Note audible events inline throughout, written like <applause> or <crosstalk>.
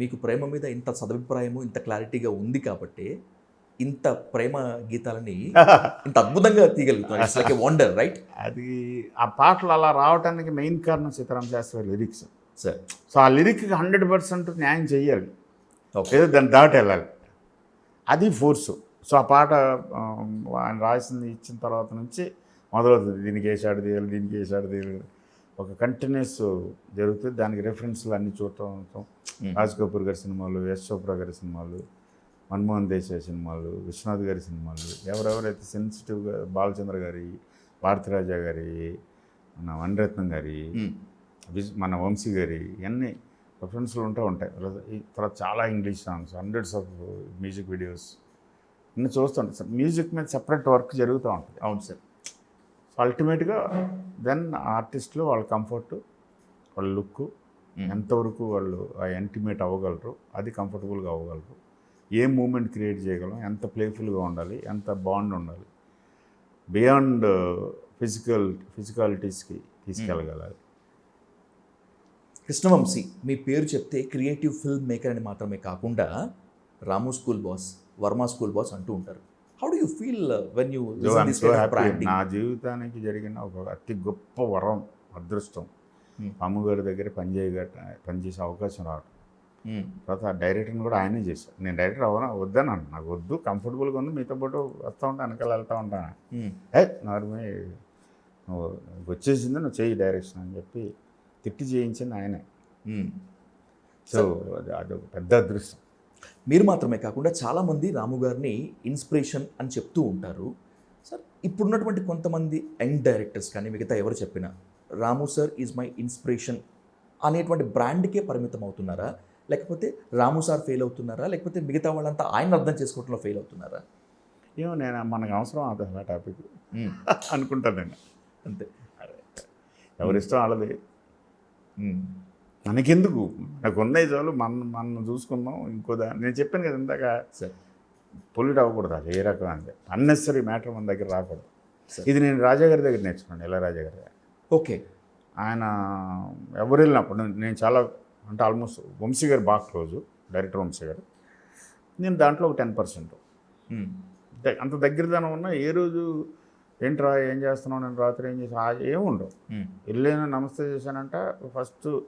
మీకు ప్రేమ మీద ఇంత సదభిప్రాయము ఇంత క్లారిటీగా ఉంది కాబట్టి ఇంత ప్రేమ గీతాలని <laughs> ఇంత అద్భుతంగా తీయగలుగుతాం ఇట్స్ లైక్ వండర్ రైట్ అది ఆ పాటలు అలా రావడానికి మెయిన్ కారణం Sitarama Sastri lyrics sir so ఆ లిరిక్కి హండ్రెడ్ పర్సెంట్ న్యాయం చెయ్యాలి. ఓకే ఏదో దాన్ని దాటి వెళ్ళాలి అది ఫోర్సు సో ఆ పాట ఆయన రాసింది ఇచ్చిన తర్వాత నుంచి మొదలవుతుంది. దీనికి వేసాడు తీయాలి దీనికి వేసాడు తీయాలి. ఒక కంటిన్యూస్ జరుగుతుంది. దానికి రెఫరెన్స్లు అన్ని చూడటం రాజ్ కపూర్ గారి సినిమాలు యశ్ చోప్రా గారి సినిమాలు మన్మోహన్ దేశాయ్ సినిమాలు విశ్వనాథ్ గారి సినిమాలు ఎవరెవరైతే సెన్సిటివ్గా బాలచంద్ర గారి భారతిరాజా గారి మన వనరత్నం గారి మన వంశీ గారి ఇవన్నీ రెఫరెన్స్లు ఉంటూ ఉంటాయి. తర్వాత చాలా English songs hundreds of music videos ఇన్ని చూస్తుంటాయి మ్యూజిక్ మీద సెపరేట్ వర్క్ జరుగుతూ ఉంటుంది. అవును సార్. అల్టిమేట్గా దెన్ ఆర్టిస్టులు వాళ్ళ కంఫర్ట్ వాళ్ళ లుక్. ఎంతవరకు వాళ్ళు ఆ ఎంటిమేట్ అవ్వగలరు అది కంఫర్టబుల్గా అవ్వగలరు. ఏ మూమెంట్ క్రియేట్ చేయగలం ఎంత ప్లేఫుల్గా ఉండాలి ఎంత బాండ్ ఉండాలి బియాండ్ ఫిజికల్ ఫిజికాలిటీస్కి తీసుకెళ్ళగలాలి. కృష్ణవంశీ మీ పేరు చెప్తే క్రియేటివ్ ఫిల్మ్ మేకర్ అని మాత్రమే కాకుండా Ramu school boss Varma school boss అంటూ ఉంటారు. How do you feel when you. నా జీవితానికి జరిగిన ఒక అతి గొప్ప వరం అదృష్టం. Hmm. అమ్మగారి దగ్గర పనిచేయ పనిచేసే అవకాశం రావడం తర్వాత ఆ డైరెక్టర్ని కూడా ఆయనే చేశాను నేను డైరెక్టర్ అవ్వను వద్దన్నాను. నాకు వద్దు కంఫర్టబుల్గా ఉంది మీతో పాటు వస్తూ ఉంటాను వెనకాల వెళ్తూ ఉంటాను ఏ నార్మే నువ్వు వచ్చేసింది నువ్వు చేయి డైరెక్షన్ అని చెప్పి తిట్టి చేయించింది ఆయనే. సో అది అదొక పెద్ద అదృష్టం. మీరు మాత్రమే కాకుండా చాలామంది రాము గారిని ఇన్స్పిరేషన్ అని చెప్తూ ఉంటారు. సార్ ఇప్పుడున్నటువంటి కొంతమంది యంగ్ డైరెక్టర్స్ కానీ మిగతా ఎవరు చెప్పినా Ramu sir is my inspiration అనేటువంటి బ్రాండ్కే పరిమితం అవుతున్నారా? లేకపోతే రాము సార్ ఫెయిల్ అవుతున్నారా? లేకపోతే మిగతా వాళ్ళంతా ఆయన అర్థం చేసుకోవడంలో ఫెయిల్ అవుతున్నారా? ఏమో నేను మనకు అవసరం అది అలా టాపిక్. అనుకుంటాను నేను. అంతే. ఎవరిష్టం వాళ్ళది. మనకెందుకు? నాకు ఉన్నాయి చాలు మన మనం చూసుకుందాం ఇంకో దా నేను చెప్పాను కదా ఇందాక. సార్. పొల్యూట్ అవ్వకూడదు అది ఏ రకం అంటే. అన్నెసరీ మ్యాటర్ మన దగ్గర రాకూడదు. ఇది నేను రాజా గారి దగ్గర నేర్చుకున్నాను ఇలా రాజా గారి దగ్గర. ఓకే. ఆయన ఎవరు వెళ్ళినప్పుడు నేను- చాలా అంటే ఆల్మోస్ట్ వంశీ గారు బాగా క్లోజు డైరెక్టర్ వంశీ గారు. నేను దాంట్లో ఒక టెన్ పర్సెంట్. అంత దగ్గరదనం ఉన్నా ఏ రోజు ఏంట్రా ఏం చేస్తున్నావు నేను రాత్రి ఏం చేసా ఏమి ఉండవు. వెళ్ళాను నమస్తే చేశానంట ఫస్ట్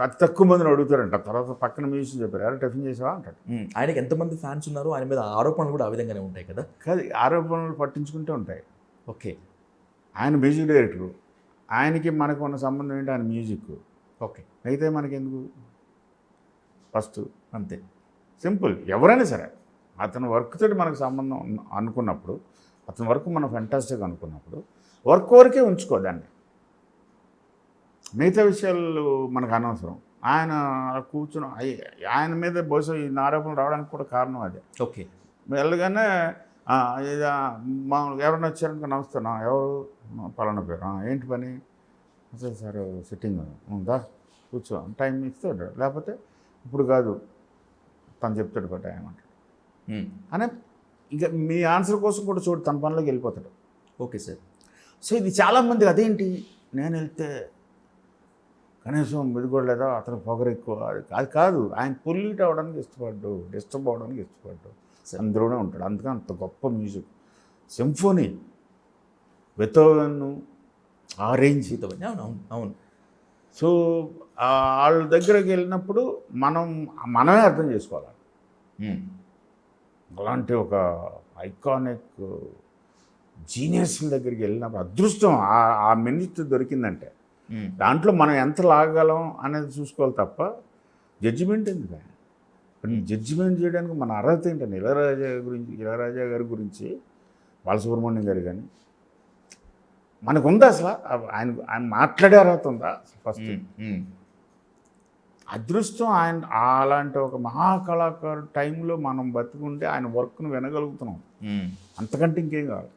అతి తక్కువ మందిని అడుగుతారంట. తర్వాత పక్కన మ్యూజియం చెప్పారు ఎవరు టిఫిన్ చేసావా? అంటాడు. ఆయనకి ఎంతమంది ఫ్యాన్స్ ఉన్నారో ఆయన మీద ఆరోపణలు కూడా ఆ విధంగానే ఉంటాయి కదా? కాదు ఆరోపణలు పట్టించుకుంటూ ఉంటాయి. ఓకే. ఆయన మ్యూజిక్ డైరెక్టరు. ఆయనకి మనకు ఉన్న సంబంధం ఏంటి? ఆయన మ్యూజిక్. ఓకే. అయితే మనకెందుకు? ఫస్ట్ అంతే. సింపుల్. ఎవరైనా సరే అతని వర్క్ తోటి మనకు సంబంధం అనుకున్నప్పుడు అతని వర్క్ మనం ఫెంటాస్టిక్ అనుకున్నప్పుడు వర్క్ వరకే ఉంచుకో దాన్ని. మిగతా విషయాలు మనకు అనవసరం. ఆయన అలా కూర్చుని ఆయన మీద బహుశా ఈ ఆరోపణలు రావడానికి కూడా కారణం అదే. ఓకే. వెళ్ళగానే "ఆ, ఇది మా ఎవరైనా వచ్చారనుకో నమస్తే నా ఎవరు? "మా పలానా పేరు. "ఆ, ఏంటి పని? అసలు సార్ సిట్టింగ్ ఉందా? కూర్చో. టైం ఇస్తాడు లేకపోతే ఇప్పుడు కాదు. తను చెప్తాడు బట్ టైం అంటాడు అనే ఇంకా మీ ఆన్సర్ కోసం కూడా చూడు తన పనిలోకి వెళ్ళిపోతాడు. Okay sir. సో ఇది చాలామంది అదేంటి? నేను వెళ్తే కనీసం ఇది కూడా లేదా అతను పొగరు ఎక్కువ. అది కాదు ఆయన పొల్యూట్ అవ్వడానికి ఇష్టపడ్డు డిస్టర్బ్ అవ్వడానికి ఇష్టపడ్డు. అందులోనే ఉంటాడు. అందుకని అంత గొప్ప మ్యూజిక్. సింఫోనీ బెతోవెన్ ఆ రేంజ్. అవును అవును అవును. సో వాళ్ళ దగ్గరికి వెళ్ళినప్పుడు మనం మనమే అర్థం చేసుకోవాలి. అలాంటి ఒక ఐకానిక్ జీనియస్ల దగ్గరికి వెళ్ళినప్పుడు అదృష్టం ఆ- ఆ మినిట్ దొరికిందంటే. దాంట్లో మనం ఎంత లాగలం అనేది చూసుకోవాలి తప్ప జడ్జిమెంట్ ఎందుకు జడ్జిమెంట్ చేయడానికి మన అర్హత ఏంటండి? ఇళరాజా గురించి ఇళరాజా గారి గురించి బాలసుబ్రహ్మణ్యం గారు కానీ. మనకు ఉందా అసలు ఆయన ఆయన మాట్లాడే అర్హత ఉందా? ఫస్ట్ అదృష్టం ఆయన అలాంటి ఒక మహాకళాకారు టైంలో మనం బతుకుంటే ఆయన వర్క్ను వినగలుగుతున్నాం. అంతకంటే ఇంకేం కావాలి?